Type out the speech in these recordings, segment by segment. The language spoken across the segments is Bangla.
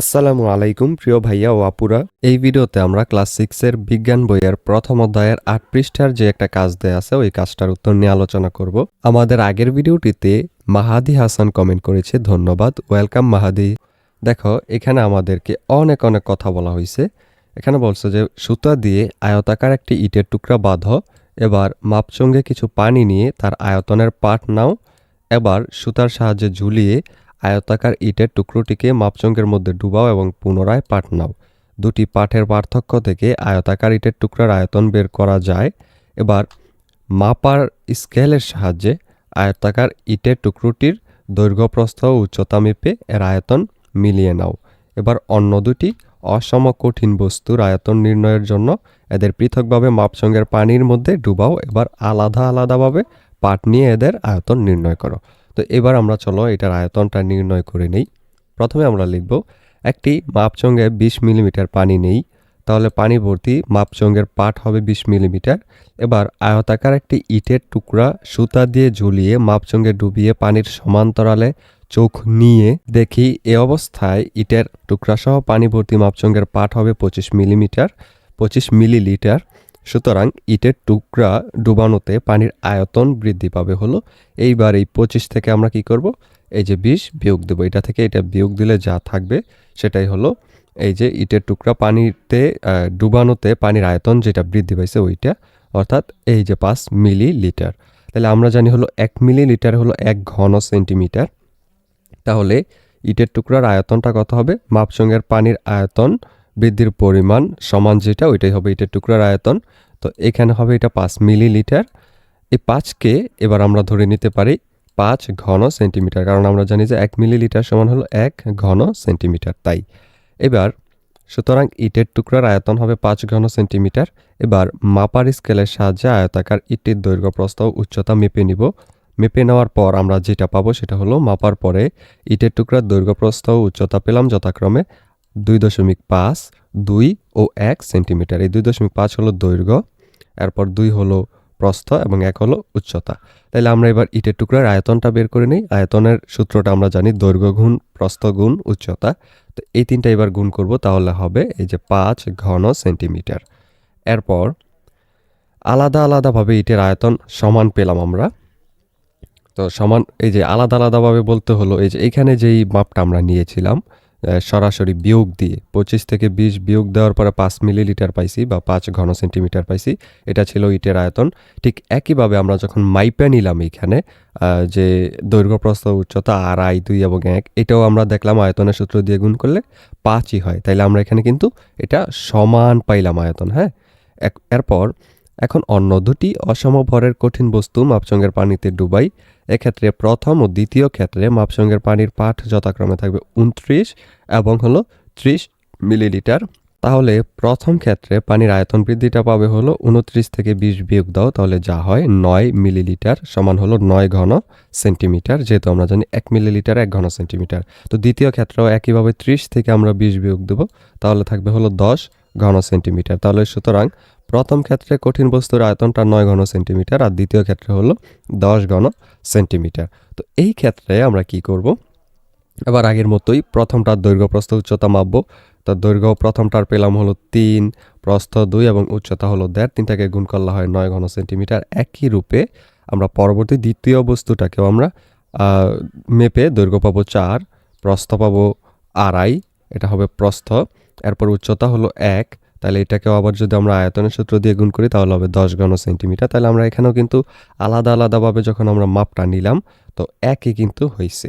আসসালামু আলাইকুম, প্রিয় ভাইয়া ও আপুরা। এই ভিডিওতে আমরা ক্লাস সিক্সের বিজ্ঞান বইয়ের প্রথম অধ্যায়ের আট পৃষ্ঠার যে একটা কাজ দেয়া আছে, ওই কাজটার উত্তর নিয়ে আলোচনা করব। আমাদের আগের ভিডিওটিতে মাহাদি হাসান কমেন্ট করেছে, ধন্যবাদ ওয়েলকাম মাহাদি। দেখো, এখানে আমাদেরকে অনেক অনেক কথা বলা হয়েছে এখানে বলছে যে, সুতা দিয়ে আয়তাকার একটি ইটের টুকরা বাঁধো, এবার মাপচঙ্গে কিছু পানি নিয়ে তার আয়তনের পাট নাও, এবার সুতার সাহায্যে ঝুলিয়ে আয়তাকার ইটের টুকরোটিকে মাপচঙ্গের মধ্যে ডুবাও এবং পুনরায় পাট নাও। দুটি পাঠের পার্থক্য থেকে আয়তাকার ইটের টুকরার আয়তন বের করা যায়। এবার মাপার স্কেলের সাহায্যে আয়তাকার ইটের টুকরোটির দৈর্ঘ্য প্রস্থ ও উচ্চতা মেপে এর আয়তন মিলিয়ে নাও। এবার অন্য দুটি অসম কঠিন বস্তুর আয়তন নির্ণয়ের জন্য এদের পৃথকভাবে মাপসঙ্গের পানির মধ্যে ডুবাও। এবার আলাদা আলাদাভাবে পাট নিয়ে এদের আয়তন নির্ণয় করো। তো এবার আমরা চলো এটার আয়তনটা নির্ণয় করে নেই। প্রথমে আমরা লিখব, একটি মাপচঙ্গে বিশ মিলিমিটার পানি নেই, তাহলে পানি ভর্তি মাপচঙ্গের পাট হবে বিশ মিলিমিটার। এবার আয়তাকার একটি ইটের টুকরা সুতা দিয়ে ঝুলিয়ে মাপচঙ্গে ডুবিয়ে পানির সমান্তরালে চোখ নিয়ে দেখি, এ অবস্থায় ইটের টুকরাসহ পানি ভর্তি মাপচঙ্গের পাট হবে পঁচিশ মিলিমিটার, পঁচিশ মিলিলিটার। সুতরাং ইটের টুকরা ডুবানোতে পানির আয়তন বৃদ্ধি পাবে হলো। এইবার এই পঁচিশ থেকে আমরা কি করব? এই যে বিশ বিয়োগ দেবো। এটা থেকে এটা বিয়োগ দিলে যা থাকবে সেটাই হলো এই যে ইটের টুকরা পানিতে ডুবানোতে পানির আয়তন যেটা বৃদ্ধি পাইছে ওইটা, অর্থাৎ এই যে পাঁচ মিলি লিটার তাহলে আমরা জানি হলো এক মিলি লিটার হলো এক ঘন সেন্টিমিটার। তাহলে ইটের টুকরার আয়তনটা কত হবে? মাপসঙ্গের পানির আয়তন বৃদ্ধির পরিমাণ সমান যেটা, ওইটাই হবে ইটের টুকরার আয়তন। তো এখানে হবে এটা পাঁচ মিলিলিটার। এই পাঁচকে এবার আমরা ধরে নিতে পারি পাঁচ ঘন সেন্টিমিটার, কারণ আমরা জানি যে এক মিলিলিটার সমান হলো এক ঘন সেন্টিমিটার, তাই। এবার সুতরাং ইটের টুকরার আয়তন হবে পাঁচ ঘন সেন্টিমিটার। এবার মাপার স্কেলের সাহায্যে আয়তাকার ইটের দৈর্ঘ্য, প্রস্থ, উচ্চতা মেপে নিব। মেপে নেওয়ার পর আমরা যেটা পাবো সেটা হলো মাপার পরে ইটের টুকরার দৈর্ঘ্য, প্রস্থ, উচ্চতা পেলাম যথাক্রমে। দুই দশমিক পাঁচ, দুই ও এক সেন্টিমিটার। এই দুই দশমিক পাঁচ হলো দৈর্ঘ্য, এরপর দুই হলো প্রস্থ এবং এক হলো উচ্চতা। তাহলে আমরা এবার ইটের টুকরার আয়তনটা বের করে নিই। আয়তনের সূত্রটা আমরা জানি দৈর্ঘ্য গুণ, প্রস্থ গুণ, উচ্চতা। তো এই তিনটা এবার গুণ করব, তাহলে হবে এই যে পাঁচ ঘন সেন্টিমিটার। এরপর আলাদা আলাদাভাবে ইটের আয়তন সমান পেলাম আমরা। তো সমান, এই যে আলাদা আলাদাভাবে বলতে হলো, এই যে এখানে যেই মাপটা আমরা নিয়েছিলাম সরাসরি বিয়োগ দিয়ে পঁচিশ থেকে বিশ বিয়োগ দেওয়ার পরে পাঁচ মিলিলিটার পাইছি বা পাঁচ ঘন সেন্টিমিটার পাইছি। এটা ছিল ইটের আয়তন। ঠিক একইভাবে আমরা যখন মাইপে নিলাম এখানে যে দৈর্ঘ্য প্রস্থ, উচ্চতা আড়াই দুই এবং এক, এটাও আমরা দেখলাম আয়তনের সূত্র দিয়ে গুণ করলে পাঁচই হয়। তাইলে আমরা এখানে কিন্তু এটা সমান পাইলাম আয়তন হ্যাঁ? এরপর এখন অন্য দুটি অসম ভরের কঠিন বস্তু মাপসঙ্গের পানিতে ডুবাই, এক্ষেত্রে প্রথম ও দ্বিতীয় ক্ষেত্রে মাপসঙ্গের পানির পাঠ যথাক্রমে থাকবে উনত্রিশ এবং হলো ত্রিশ মিলিলিটার। তাহলে প্রথম ক্ষেত্রে পানির আয়তন বৃদ্ধিটা পাবে হলো উনত্রিশ থেকে বিশ বিয়োগ দাও, তাহলে যা হয় নয় মিলিলিটার সমান হলো নয় ঘন সেন্টিমিটার, যেহেতু আমরা জানি এক মিলিলিটার এক ঘন সেন্টিমিটার। তো দ্বিতীয় ক্ষেত্রেও একইভাবে ত্রিশ থেকে আমরা বিশ বিয়োগ দেবো, তাহলে থাকবে হলো দশ ঘন সেন্টিমিটার। তাহলে সুতরাং প্রথম ক্ষেত্রে কঠিন বস্তুর আয়তনটা নয় ঘন সেন্টিমিটার আর দ্বিতীয় ক্ষেত্রে হলো দশ ঘন সেন্টিমিটার। তো এই ক্ষেত্রে আমরা কি করব? এবার আগের মতোই প্রথমটার দৈর্ঘ্য প্রস্থ উচ্চতা মাপবো। তো দৈর্ঘ্য প্রথমটার পেলাম হলো তিন, প্রস্থ দুই এবং উচ্চতা হলো দেড়। তিনটাকে গুণ করলে হয় নয় ঘন সেন্টিমিটার। একই রূপে আমরা পরবর্তী দ্বিতীয় বস্তুটাকেও আমরা মেপে দৈর্ঘ্য পাবো চার, প্রস্থ পাবো আড়াই, এটা হবে প্রস্থ। এরপর উচ্চতা হলো এক তাহলে এটাকে আবার যদি আমরা আয়তনের সূত্র দিয়ে গুণ করি, তাহলে হবে দশ ঘন সেন্টিমিটার তাহলে আমরা এখানেও কিন্তু আলাদা আলাদাভাবে যখন আমরা মাপটা নিলাম, তো একই কিন্তু হয়েছে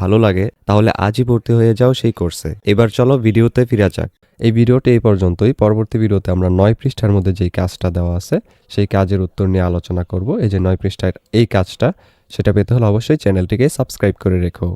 ভালো লাগে, তাহলে আজই ভর্তি হয়ে যাও সেই কোর্সে। এবার চলো ভিডিওতে ফিরে যাক। এই ভিডিওটি এই পর্যন্তই। পরবর্তী ভিডিওতে আমরা নয় পৃষ্ঠার মধ্যে যেই কাজটা দেওয়া আছে, সেই কাজের উত্তর নিয়ে আলোচনা করব। এই যে নয় পৃষ্ঠার এই কাজটা, সেটা পেতে হলে অবশ্যই চ্যানেলটিকে সাবস্ক্রাইব করে রেখো।